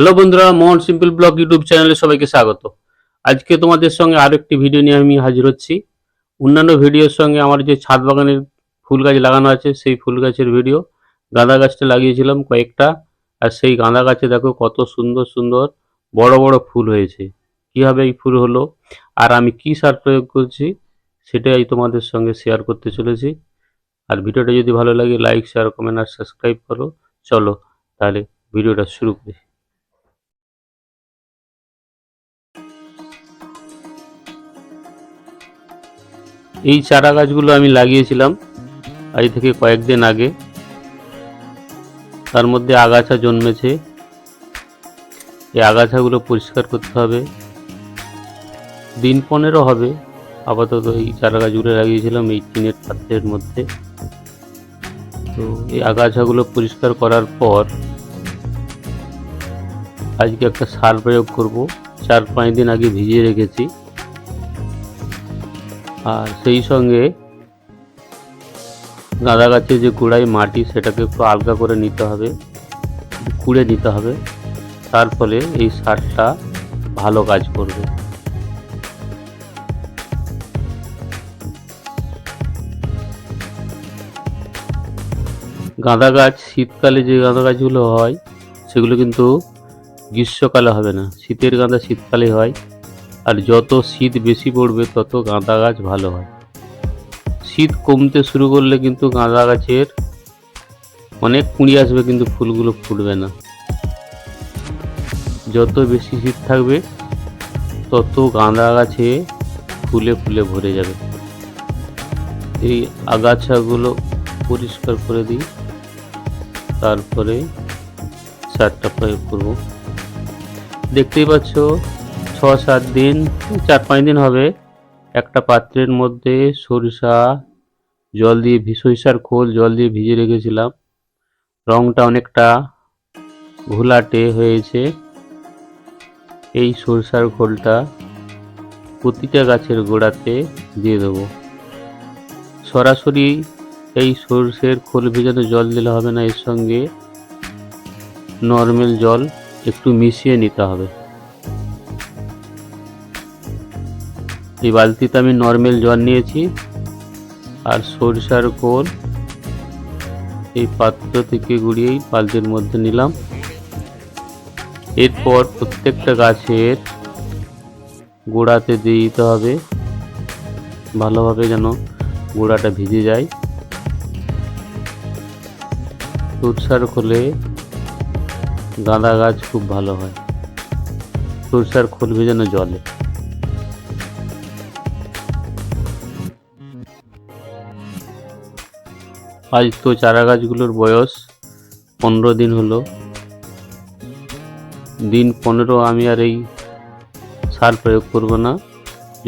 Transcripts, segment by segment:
Hello বন্ধুরা, মোহন simple blog YouTube চ্যানেলে সবাইকে স্বাগত। আজকে তোমাদের সঙ্গে আরও একটি ভিডিও নিয়ে আমি হাজির হচ্ছি। অন্যান্য ভিডিওর সঙ্গে আমার যে ছাদ বাগানের ফুল গাছ লাগানো আছে, সেই ফুল গাছের ভিডিও গাঁদা গাছটা লাগিয়েছিলাম কয়েকটা। আর সেই গাঁদা গাছে দেখো কত সুন্দর সুন্দর বড় বড় ফুল হয়েছে। কীভাবে এই ফুল হলো আর আমি কি সার প্রয়োগ করছি, সেটাই তোমাদের সঙ্গে শেয়ার করতে চলেছি। আর ভিডিওটা যদি ভালো লাগে লাইক শেয়ার কমেন্ট আর সাবস্ক্রাইব করো। চলো তাহলে ভিডিওটা শুরু করি। এই চারা গাছগুলো আমি লাগিয়েছিলাম আজ থেকে কয়েকদিন আগে। তার মধ্যে আগাছা জন্মেছে। এই আগাছাগুলো পরিষ্কার করতে হবে। দিন পনেরো হবে। আপাতত এই চারা গাছগুলো লাগিয়েছিলাম এই টিনের পাত্রের মধ্যে। তো এই আগাছাগুলো পরিষ্কার করার পর আজকে একটা সার প্রয়োগ করব। চার পাঁচ দিন আগে ভিজিয়ে রেখেছি। আর সেই সঙ্গে গাঁদা গাছের যে কুড়াই মাটি সেটাকে একটু আলগা করে নিতে হবে কুড়ে নিতে হবে। তার ফলে এই সারটা ভালো কাজ করবে। গাঁদা গাছ শীতকালে যে গাঁদা গাছগুলো হয়, সেগুলো কিন্তু গ্রীষ্মকালে হবে না। শীতের গাঁদা শীতকালে হয়। আর যত শীত বেশি পড়বে, তত গাঁদা গাছ ভালো হয়। শীত কমতে শুরু করলে কিন্তু গাঁদা গাছের অনেক কুঁড়ি আসবে, কিন্তু ফুলগুলো ফুটবে না। যত বেশি শীত থাকবে, তত গাঁদা গাছে ফুলে ফুলে ভরে যাবে। এই আগাছাগুলো পরিষ্কার করে দিই, তারপরে সারটা প্রয়োগ করব। দেখতেই পাচ্ছ ছ সাত দিন চার পাঁচ দিন হবে। একটা পাত্রের মধ্যে সরিষা, জল দিয়ে সরিষার খোল, জল দিয়ে ভিজে রেখেছিলাম। রংটা অনেকটা ঘোলাটে হয়েছে। এই সরিষার খোলটা প্রতিটা গাছের গোড়াতে দিয়ে দেবো। সরাসরি এই সরষের খোল ভেজানো জল দিলে হবে না, এর সঙ্গে নর্মাল জল একটু মিশিয়ে নিতে হবে। এই বালতিতে আমি নর্মাল জল নিয়েছি আর সরিষার খোল। এই পাত্র থেকে গুড়িয়েই বালতির মধ্যে নিলাম। এরপর প্রত্যেকটা গাছের গোড়াতে দিয়ে দিতে হবে। ভালোভাবে যেন গোড়াটা ভিজে যায়। সরষার খোলে গাঁদা গাছ খুব ভালো হয়। সরষার খোল ভেজানো জলে। আজ তো চারা গাছগুলোর বয়স পনেরো দিন হলো। দিন পনেরো আমি আর এই সার প্রয়োগ করব না।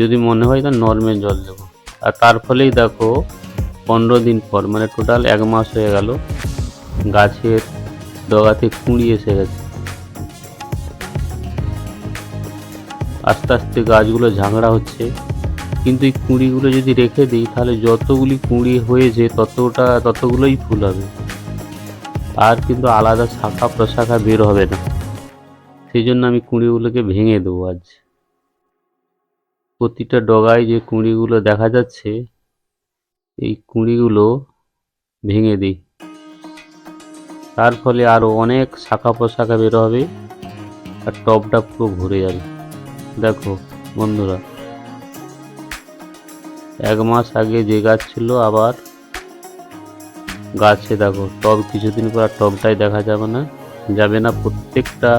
যদি মনে হয় তা নর্মাল জল দেবো। আর তার ফলেই দেখো, পনেরো দিন পর মানে টোটাল এক মাস হয়ে গেল, গাছের ডগাতে কুঁড়ি এসে গেছে। আস্তে আস্তে গাছগুলো ঝাংড়া হচ্ছে। কিন্তু এই কুঁড়িগুলো যদি রেখে দিই, তাহলে যতগুলি কুঁড়ি হয়েছে ততটা, ততগুলোই ফুল হবে। আর কিন্তু আলাদা শাখা প্রশাখা বের হবে না। সেই জন্য আমি কুঁড়িগুলোকে ভেঙে দেবো আজ। প্রতিটা ডগায় যে কুঁড়িগুলো দেখা যাচ্ছে, এই কুঁড়িগুলো ভেঙে দিই। তার ফলে আরও অনেক শাখা প্রশাখা বের হবে, আর টবটা পুরো ভরে যাবে। দেখো, বন্ধুরা। এক মাস আগে যে গাছ ছিল আবার গাছে দেখো, টব কিছুদিন পর আর টবটাই দেখা যাবে না যাবে না প্রত্যেকটা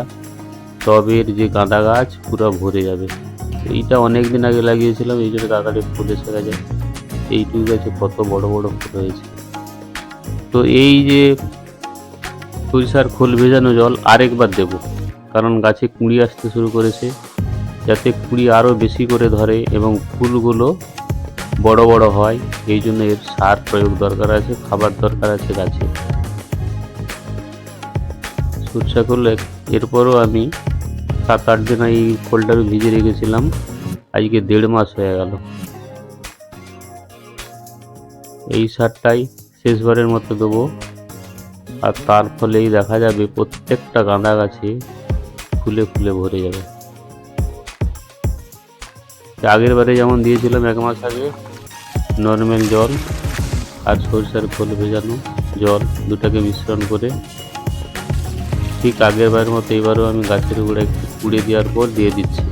টবের যে গাঁদা গাছ পুরো ভরে যাবে। এইটা অনেক দিন আগে লাগিয়েছিলাম, এই জন্য তাড়াতাড়ি ফুল এসে গেছে এইটুকু গাছে কত বড় বড় ফুল হয়েছে। তো এই যে সরিষার খোল ভেজানো জল আরেকবার দেব, কারণ গাছে কুঁড়ি আসতে শুরু করেছে, যাতে কুঁড়ি আরও বেশি করে ধরে এবং ফুলগুলো বড় বড় হয়, এই জন্য এর সার প্রয়োগ দরকার আছে, খাবার দরকার আছে গাছে। সরষা করলে এরপরও আমি সাত আট দিন এই খোলটা ভিজে রেখেছিলাম, আজকে দেড় মাস হয়ে গেল। এই সারটাই শেষবারের মতো দেবো। আর তার ফলেই দেখা যাবে প্রত্যেকটা গাঁদা গাছে ফুলে ফুলে ভরে যাবে। আগের বারে যেমন দিয়েছিলাম এক মাস আগে, নর্মাল জল আর সরষের খোল ভেজানো জল দুটাকে মিশ্রণ করে। ঠিক আগের বারের মতো এবারও আমি গাছের একটু কুড়ে দেওয়ার পর দিয়ে দিচ্ছি।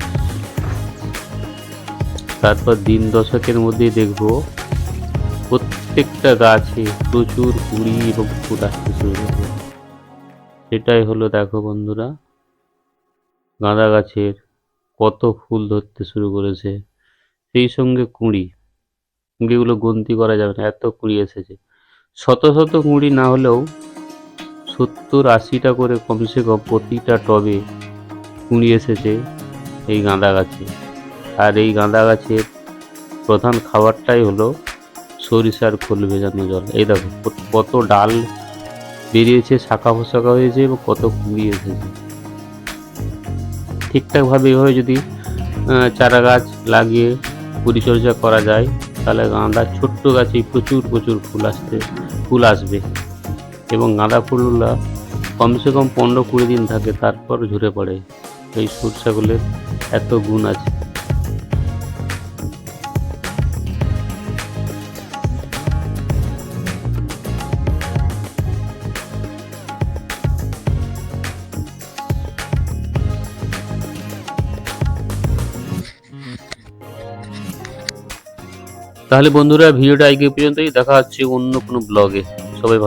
তারপর দিন দশকের মধ্যেই দেখব প্রত্যেকটা গাছে প্রচুর কুড়ি এবং ফুল আসতে শুরু করবে। সেটাই হলো দেখো বন্ধুরা, গাঁদা গাছের কত ফুল ধরতে শুরু করেছে। সেই সঙ্গে কুঁড়ি। কুঁড়িগুলো গন্তি করা যাবে না, এত কুঁড়ি এসেছে। শত শত কুঁড়ি না হলেও সত্তর আশিটা করে কমসে কম প্রতিটা টবে কুঁড়ি এসেছে এই গাঁদা গাছে। আর এই গাঁদা গাছের প্রধান খাবারটাই হলো সরিষার খোল ভেজানো জল। এই দেখো কত- ডাল বেরিয়েছে, শাখা পোশাখা হয়েছে এবং কত কুঁড়ি এসেছে। ঠিকঠাকভাবে এভাবে যদি চারা গাছ লাগিয়ে পরিচর্যা করা যায়, তাহলে গাঁদা ছোট্ট গাছেই প্রচুর প্রচুর ফুল আসতে, ফুল আসবে। এবং গাঁদা ফুলগুলা কমসে কম পনেরো কুড়ি দিন থাকে, তারপর ঝরে পড়ে। এই সরষাগুলোর এত গুণ আছে। তাহলে বন্ধুরা ভিডিওটা আগে পর্যন্তই। দেখা হচ্ছে অন্য কোনো ব্লগে সবাই